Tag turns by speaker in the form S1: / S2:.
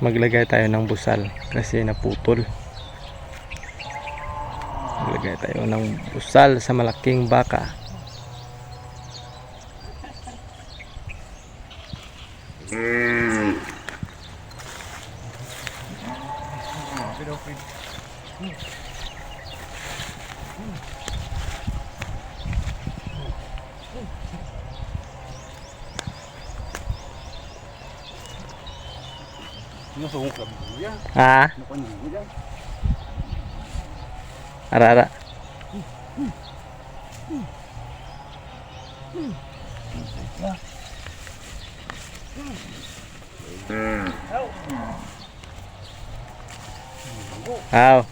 S1: maglagay tayo ng busal kasi naputol. Maglagay tayo ng busal sa malaking baka.
S2: Nusungok
S1: Ha? Ara ara. Hmm. Ow.